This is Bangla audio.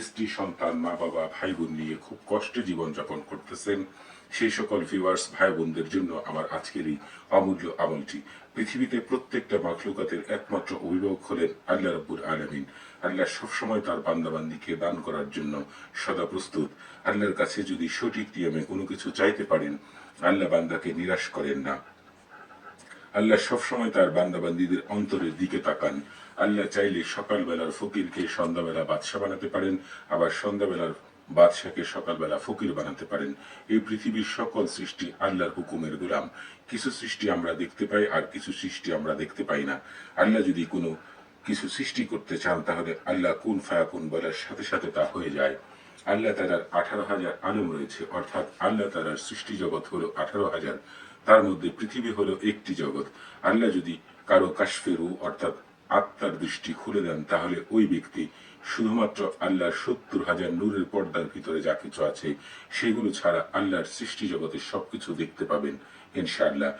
স্ত্রী, সন্তান, মা, বাবা ভাই বোন নিয়ে খুব কষ্টে জীবনযাপন করতেছেন। সেই সকল ভিউয়ার্স ভাই বোনদের জন্য আমার আজকের এই অমূল্য আমলটি। পৃথিবীতে প্রত্যেকটা মাখলুকাতের একমাত্র অভিভাবক হলেন আল্লাহ রব্বুর আলমিন। আল্লাহ সবসময় তার বান্দাবান্দিকে দান করার জন্য সদা প্রস্তুত। আল্লাহর কাছে যদি সঠিক নিয়মে কোনো কিছু চাইতে পারেন, আল্লাহ বান্দাকে নিরাশ করেন না। আল্লাহ সবসময় তার বান্দাবান্দিদের অন্তরের দিকে তাকান। আল্লাহ চাইলে সকালবেলার ফকিরকে সন্ধ্যাবেলা বাদশা বানাতে পারেন, আবার সন্ধ্যাবেলার বাদশাকে সকালবেলা ফকির বানাতে পারেন। এই পৃথিবীর সকল সৃষ্টি আল্লাহর হুকুমের গোলাম। কিছু সৃষ্টি আমরা দেখতে পাই আর কিছু সৃষ্টি আমরা দেখতে পাই না। আল্লাহ যদি কোনো কিছু সৃষ্টি করতে চান, তাহলে আল্লাহ কুন ফায়াকুন বলার সাথে সাথে তা হয়ে যায়। আল্লাহ তালার আঠারো হাজার আলম রয়েছে, অর্থাৎ আল্লাহ তালার সৃষ্টি জগৎ হলো আঠারো হাজার। তার মধ্যে পৃথিবী হলো একটি জগৎ। আল্লাহ যদি কারও কাশফেরু অর্থাৎ আত্মার দৃষ্টি খুলে দেন, তাহলে ওই ব্যক্তি শুধুমাত্র আল্লাহর সত্তর হাজার নূরের পর্দার ভিতরে যা কিছু আছে, সেগুলো ছাড়া আল্লাহর সৃষ্টি জগতের সবকিছু দেখতে পাবেন, ইনশাআল্লাহ।